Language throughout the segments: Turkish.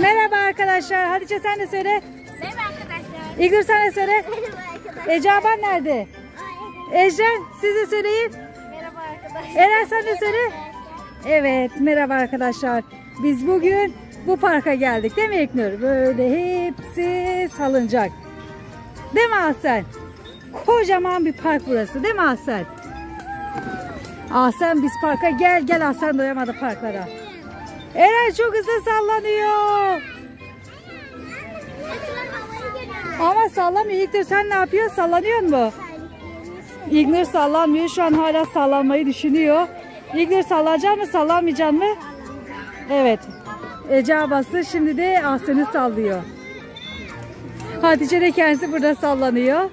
Merhaba arkadaşlar. Hatice sen de söyle. Merhaba arkadaşlar. İlgür sen de söyle. Merhaba arkadaşlar. Ecaban nerede? Ecren siz de söyleyin. Merhaba arkadaşlar. Eren sen de söyle. Evet merhaba arkadaşlar. Biz bugün bu parka geldik değil mi İlknur? Böyle hepsi salıncak. Değil mi Ahsen? Kocaman bir park burası değil mi Ahsen? Ahsen biz parka gel gel Ahsen doyamadı parklara. Eren çok hızlı sallanıyor. Ama sallamıyor. İlknur sen ne yapıyorsun? Sallanıyor mu? İlknur sallanmıyor. Şu an hala sallanmayı düşünüyor. İlknur sallanacak mı sallamayacak mı? Evet. Ece abası şimdi de Ahsen'i sallıyor. Hatice de kendisi burada sallanıyor.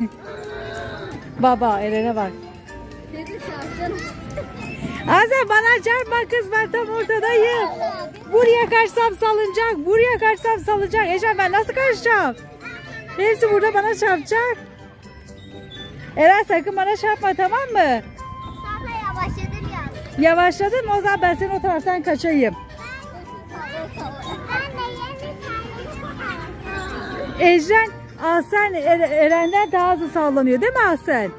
Baba Eren'e bak. Ahsen bana çarpma kız ben tam ortadayım. Buraya kaçsam salınacak. Buraya kaçsam salınacak. Ece ben nasıl kaçacağım? Hepsi burada bana çarpacak. Eren sakın bana çarpma tamam mı? Sana yavaşladın ya. Yavaşladın mı o zaman ben senin o taraftan kaçayım. Ecren Ahsen Er- Eren'den daha hızlı sallanıyor değil mi Ahsen?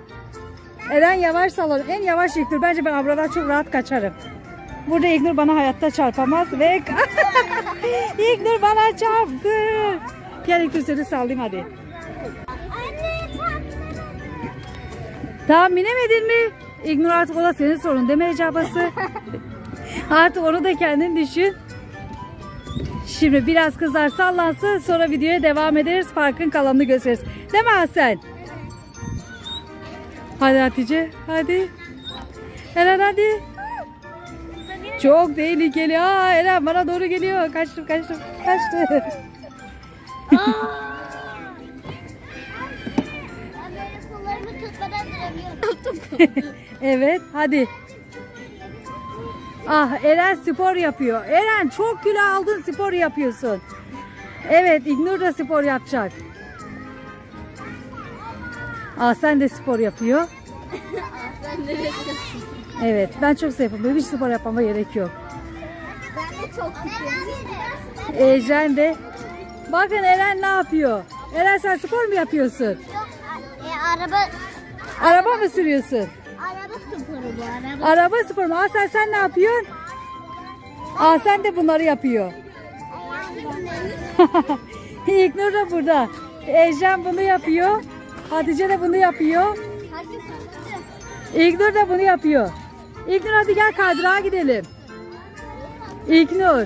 Eren yavaş sallanıyor. En yavaş İlknur. Bence ben abradan çok rahat kaçarım. Burada İlknur bana hayatta çarpamaz ve İlknur bana çarptı. Gel İlknur seni sallayayım hadi. Tamam binemedin mi? İlknur artık o da senin sorun değil mi icabası? artık onu da kendin düşün. Şimdi biraz kızlar sallansın sonra videoya devam ederiz. Parkın kalanını gösteririz. Değil mi Hasan? Hadi Hatice hadi. Eren hadi. Çok tehlikeli. Aa, Eren bana doğru geliyor. Kaçtım kaçtım kaçtı. Evet hadi. Ah Eren spor yapıyor. Eren çok kilo aldın spor yapıyorsun. Evet İgnur da spor yapacak. Ah sen de spor yapıyor. Ben de Evet ben çok seviyorum. Hiç spor yapmama gerek yok. Ben de çok tutuyorum. Ecren de. Bakın Eren ne yapıyor? Eren sen spor mu yapıyorsun? Yok, e, araba Araba mı sürüyorsun? araba sporu bu araba. Araba sporu mu? Ah sen, sen ne yapıyorsun? Ah sen de bunları yapıyor. İlknur da burada. Ecren bunu yapıyor. Hatice de bunu yapıyor. İlknur da bunu yapıyor. İlknur hadi gel kaydırağa gidelim. İlknur.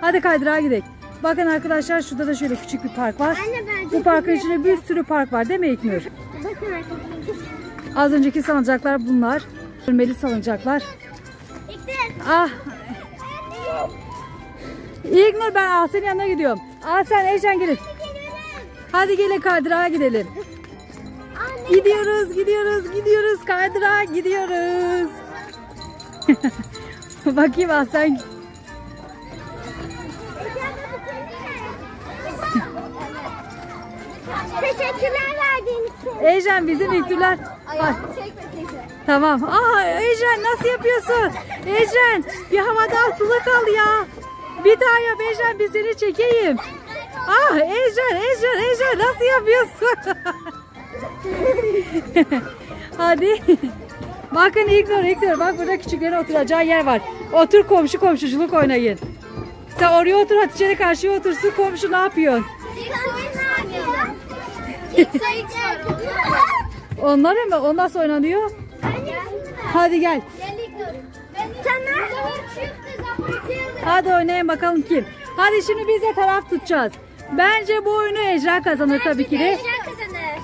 Hadi kaydırağa gidelim. Bakın arkadaşlar şurada da şöyle küçük bir park var. Anne Bu parkın içinde bir sürü park var değil mi İlknur? Bakın. Az önceki salıncaklar bunlar. Sürmeli salıncaklar. İktir. Ah. İlknur ben Ahsen'in yanına gidiyorum. Ahsen, Ecen gelin. Hadi gelin kaydırağa gidelim. Anne. Gidiyoruz, gidiyoruz, gidiyoruz. Kaydırağa gidiyoruz. Bakayım Ahsen. Teşekkürler verdiğiniz için. Ecen bizim İlknurlar. Ay, tamam. Aa Ecen nasıl yapıyorsun? Ecen bir havada asılı kal ya. Bir daha yap Ecen bir seni çekeyim. Ah Ecen, Ecen, Ecen nasıl yapıyorsun? Hadi. Bakın İlknur, İlknur bak burada küçüklerin oturacağı yer var. Otur komşu komşuculuk oynayın. Sen oraya otur Hatice'yle karşıya otursun komşu ne yapıyorsun? Onlar mı? O nasıl oynanıyor? Hadi gel. Hadi oynayın bakalım kim. Hadi şimdi biz de taraf tutacağız. Bence bu oyunu Ecra kazanır tabii ki de. Ejder kazanır.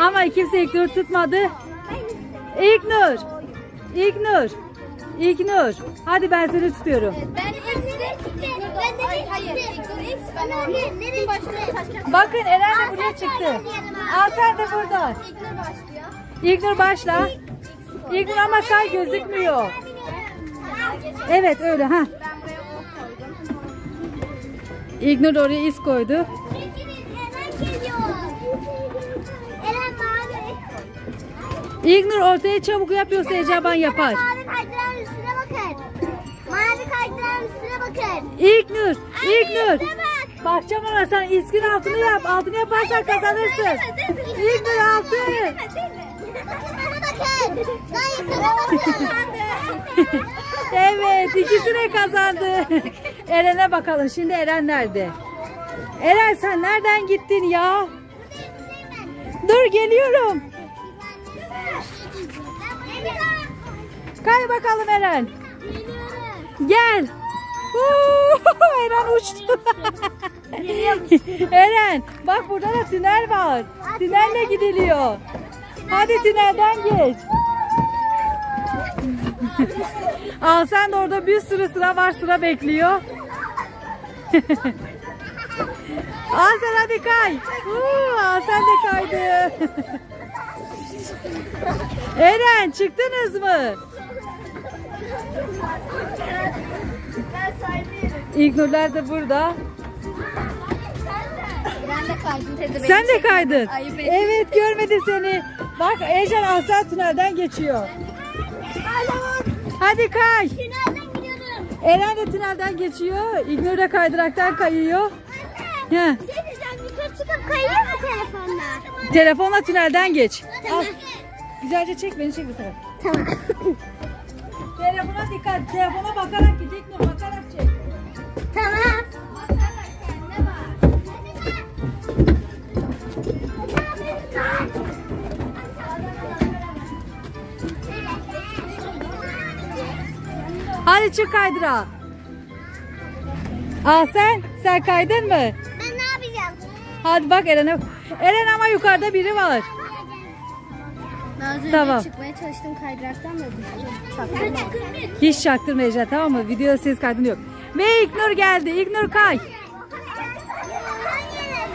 Ama kimse İlknur tutmadı. İlknur. İlknur. İlknur. Hadi ben seni tutuyorum. Ben? Bakın Eren de buraya çıktı. Aa sen de burada. İlknur başla. İlknur ama kay gözükmüyor. Evet öyle ha. İlknur oraya iz koydu. İlknur ortaya çabuk yapıyorsa Ecaban yapar. Mavi kaydıran üstüne bakın. İlknur, İlknur. Bakacağım ama sen iskin altını yap. Altını yaparsan kazanırsın. İlknur altı. Evet ikisi de kazandı. Eren'e bakalım. Şimdi Eren nerede? Eren sen nereden gittin ya? Dur geliyorum. Kay bakalım Eren. Gel. Eren uçtu. Eren bak burada da tünel var. Tünelle gidiliyor. Hadi tünelden geç. Al sen de orada bir sürü sıra var sıra bekliyor. Al sen hadi kay. Al sen de kaydı. Eren çıktınız mı? İlknurlar da burada. Ben de kaydım. Sen de kaydın. Ayıp. Evet görmedim seni. Bak Ejder Aslan tünelden geçiyor. Hadi kay. Tünelden gidiyorum. Eren de tünelden geçiyor. İlknur da kaydıraktan kayıyor. Heh. Şey diyeceğim yukarı çıkıp kayıyor mu telefonla? Telefonla tünelden geç. Al. Tamam. Güzelce çek beni çek bir sefer. Tamam. Telefona dikkat. Telefona bakarak git İlknur bakarak çek. tamam. Hadi çık kaydıra. Al sen. Sen kaydın mı? Ben ne yapacağım? Hadi bak Eren'e. Eren ama yukarıda biri var. Önce Tamam. çıkmaya çalıştım kaydıraktan da düştüm. Hiç çaktırmayacağız tamam mı? Videoda ses kaydın yok. Ve İlknur geldi. İlknur kay.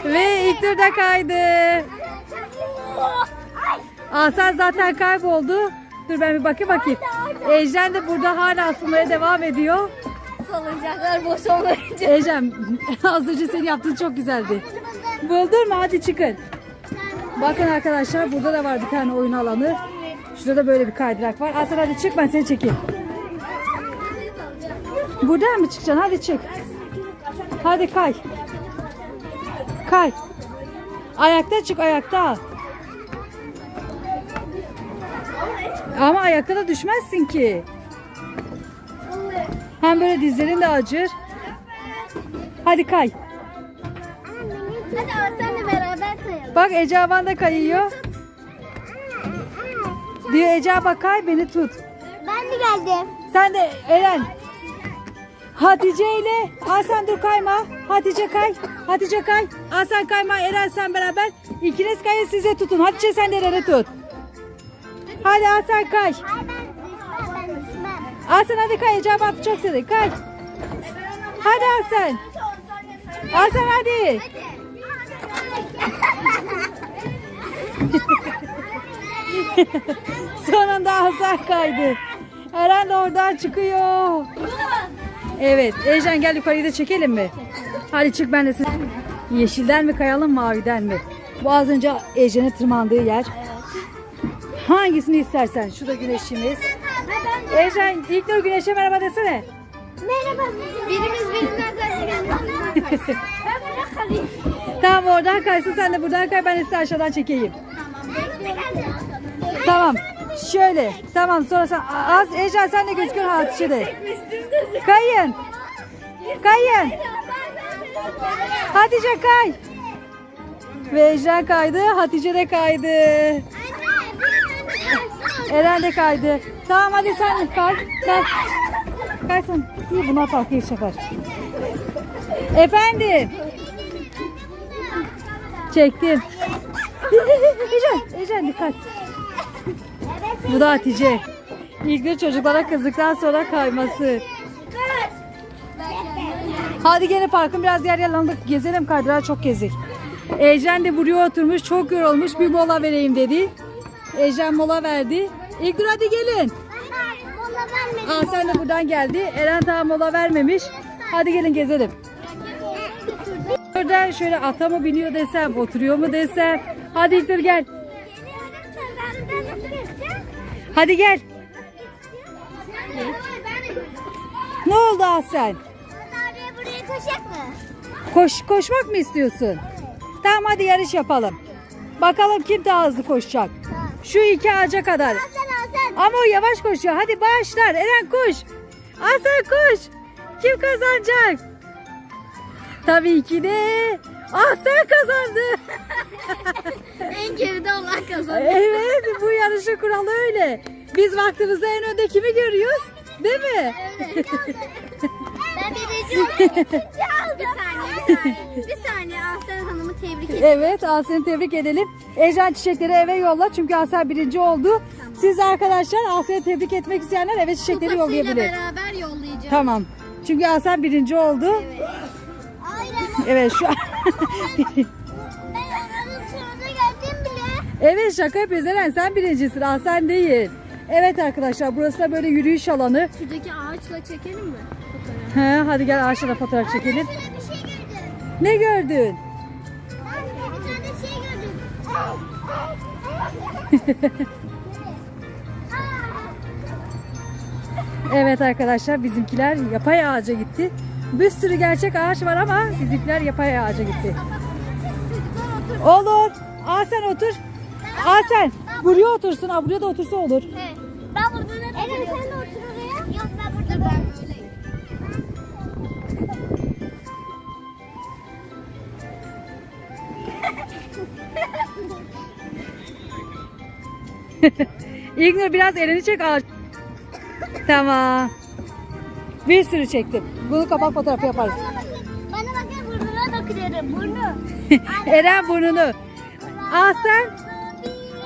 Ve İlknur da kaydı. Hasan zaten kayboldu. Dur ben bir bakayım bakayım. Ejden de burada hala asılmaya devam ediyor. Salıncaklar boş olmayınca. Ejden az önce senin yaptığın çok güzeldi. Buldun mu? Hadi çıkın. Bakın arkadaşlar burada da var bir tane oyun alanı. Şurada da böyle bir kaydırak var. Hasan hadi çık ben seni çekeyim. Buradan mı çıkacaksın? Hadi çık. Hadi kay. Kay. Ayakta çık ayakta. Ama ayakta da düşmezsin ki. Hem böyle dizlerin de acır. Hadi kay. Hadi Aslan'la beraber kayalım. Bak Ece Aban da kayıyor. Diyor Ece Aban kay beni tut. Ben de geldim. Sen de Eren. Hatice ile Hasan dur kayma. Hatice kay. Hatice kay. Hasan kayma. Eren sen beraber. İkiniz kayın size tutun. Hatice sen de Eren'i tut. Hadi Hasan kay. Hayır ben düşmem ben düşmem. Hasan hadi kay. Aban çok sevdi. Kay. Hadi Hasan. Hasan hadi. Sonunda Hasan kaydı. Eren de oradan çıkıyor. Evet. Ejden gel yukarıyı da çekelim mi? Hadi çık ben de seni. Yeşilden mi kayalım maviden mi? Bu az önce Ejden'in tırmandığı yer. Hangisini istersen. Şu da güneşimiz. Ejden ilk nur güneşe merhaba desene. Merhaba. Birimiz birinden kalayım. Tamam oradan kaysın sen de buradan kay ben de sizi aşağıdan çekeyim. Tamam. Şöyle. Tamam sonra sen az Ejder sen de gözüküyor Hatice de. Kayın. Kayın. Hatice kay. Ve Ejder kaydı. Hatice de kaydı. Eren de kaydı. Tamam hadi sen kay. Kay. Kay sen. İyi buna bak iyi şakar. Efendim. Çektim. Ecen, Ecen dikkat. Bu da Hatice. İlk çocuklara kızdıktan sonra kayması. Hadi gene parkın biraz yer yalandık. Gezelim kaydırağı çok gezdik. Ecen de buraya oturmuş çok yorulmuş bir mola vereyim dedi. Ecen mola verdi. İlk hadi gelin. Aa sen de buradan geldi. Eren daha mola vermemiş. Hadi gelin gezelim. Burada şöyle ata mı biniyor desem, oturuyor mu desem. Hadi İlknur gel. Hadi gel. Ne oldu Ahsen? Koş, koşmak mı istiyorsun? Tamam hadi yarış yapalım. Bakalım kim daha hızlı koşacak. Şu iki ağaca kadar. Ama o yavaş koşuyor. Hadi başlar. Eren koş. Hasan koş. Kim kazanacak? Tabii ki de Ahsen kazandı. en geride olan kazandı. evet bu yarışın kuralı öyle. Biz vaktimizde en önde kimi görüyoruz? Değil mi? Evet. ben birinci oldum. Bir saniye, bir saniye. Tebrik ederim. Evet Ahsen'i tebrik edelim. Ecren çiçekleri eve yolla çünkü Ahsen birinci oldu. Siz arkadaşlar Ahsen'i tebrik etmek isteyenler eve çiçekleri Kupasıyla yollayabilir. beraber yollayacağım. Tamam. Çünkü Ahsen birinci oldu. Aynen. Evet şu an. Evet şaka yapıyoruz Eren sen birincisin Ahsen değil. Evet arkadaşlar burası da böyle yürüyüş alanı. Şuradaki ağaçla çekelim mi? Fotoğraf. He, hadi gel ağaçlara fotoğraf çekelim. Şöyle bir şey gördüm. Ne gördün? Evet arkadaşlar bizimkiler yapay ağaca gitti. Bir sürü gerçek ağaç var ama bizimkiler yapay ağaca gitti. Olur. Ahsen otur. Ahsen buraya otursun. Ha, buraya da otursa olur. Evet. Ben burada ne Evet sen de otur oraya. Yok ben burada ben İlknur biraz elini çek ağaç. Tamam. Bir sürü çektim. Bunu kapak fotoğrafı yaparız. Bana bakın. Burnuna dokunuyorum. Burnu. Eren burnunu. Ahsen.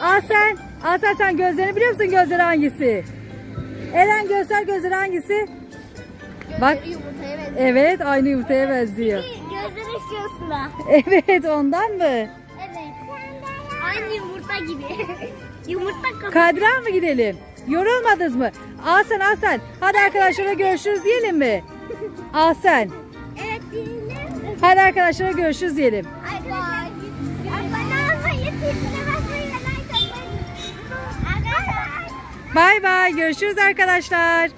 Ahsen. Ahsen sen gözlerini biliyor musun gözleri hangisi? Eren göster gözleri hangisi? Bak. Gözleri yumurtaya benziyor. Evet aynı yumurtaya benziyor. Gözleri şurasında. Evet ondan mı? Aynı yumurta gibi. yumurta kapı. Kadran mı gidelim? Yorulmadınız mı? Ahsen Ahsen. Hadi arkadaşlara görüşürüz diyelim mi? Ahsen. Evet dinle. Hadi arkadaşlara görüşürüz diyelim. Arkadaşlar. Basmayı ve like atmayı. Bay görüşürüz arkadaşlar.